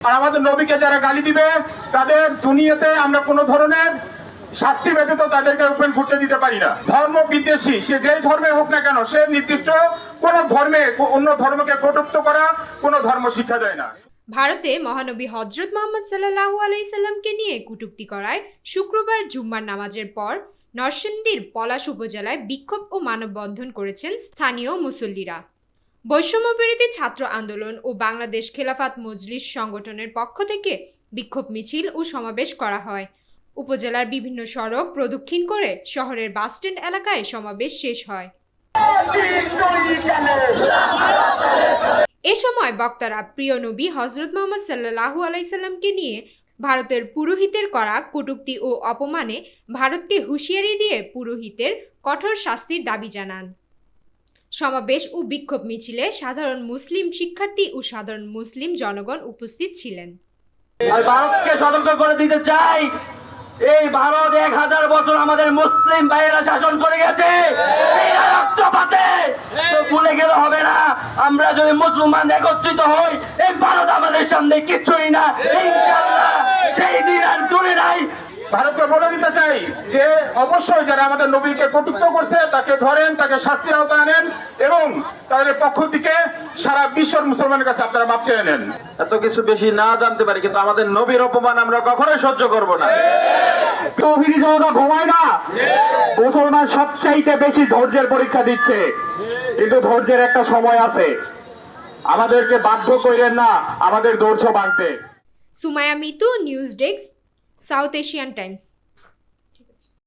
আর আমাদের নবীকে যারা গালি দিবে, তাদের দুনিয়াতে আমরা কোনো ধরনের শাস্তি ব্যতীত তাদেরকে ওপেন ঘুরতে দিতে পারি না। ধর্ম বিদ্বেষী, সে যেই ধর্মে হোক না কেন, সে নির্দিষ্ট কোন ধর্মে, অন্য ধর্মকে কটুক্ত করা কোন ধর্ম শিক্ষা দেয় না। ভারতে মহানবী হজরত মোহাম্মদ সাল্লাহু আলাইসাল্লামকে নিয়ে কুটুক্তি করায় শুক্রবার জুম্মার নামাজের পর নরসিংদীর পলাশ উপজেলায় বিক্ষোভ ও মানববন্ধন করেছেন স্থানীয় মুসল্লিরা। বৈষম্যবিরোধী ছাত্র আন্দোলন ও বাংলাদেশ খেলাফাত মজলিস সংগঠনের পক্ষ থেকে বিক্ষোভ মিছিল ও সমাবেশ করা হয়। উপজেলার বিভিন্ন সড়ক প্রদক্ষিণ করে শহরের বাসস্ট্যান্ড এলাকায় সমাবেশ শেষ হয়। এ সময় বক্তারা প্রিয় নবী হজরত মোহাম্মদ সাল্লাহু আলাইসাল্লামকে নিয়ে ভারতের পুরোহিতের করা কটুক্তি ও অপমানে ভারতকে হুঁশিয়ারি দিয়ে পুরোহিতের কঠোর শাস্তির দাবি জানান। সমাবেশ ও বিক্ষোভ মিছিলে সাধারণ মুসলিম শিক্ষার্থী ও সাধারণ মুসলিম জনগণ উপস্থিত ছিলেন। ভারতকে সতর্ক করে দিতে চাই। এই ভারত এক হাজার বছর আমাদের মুসলিম ভাইয়েরা শাসন করে গেছে। রক্তপাতে। ভুলে গেলে হবে না। আমরা যদি মুসলমান একত্রিত হই, এই ভারত আমাদের সামনে কিছুই না। সেই দিন আর দূরে নাই। ভারতকে বলে দিতে চাই যে অবশ্যই যারা আমাদের নবীকে কটুক্ত করছে তাকে ধরেন তাকে শাস্তির আওতায় আনেন এবং তাদের পক্ষ থেকে সারা বিশ্বের মুসলমানের কাছে আপনারা মাপ চেয়ে নেন। এত কিছু বেশি না জানতে পারি কিন্তু আমাদের নবীর অপমান আমরা কখনোই সহ্য করব না। তৌহিদি জনতা ঘুমায় না? মুসলমান সবচাইতে বেশি ধৈর্যের পরীক্ষা দিচ্ছে। কিন্তু ধৈর্যের একটা সময় আছে। আমাদেরকে বাধ্য করেন না আমাদের ধৈর্য বাড়তে। Sumaiya Mitu news desk South Asian times.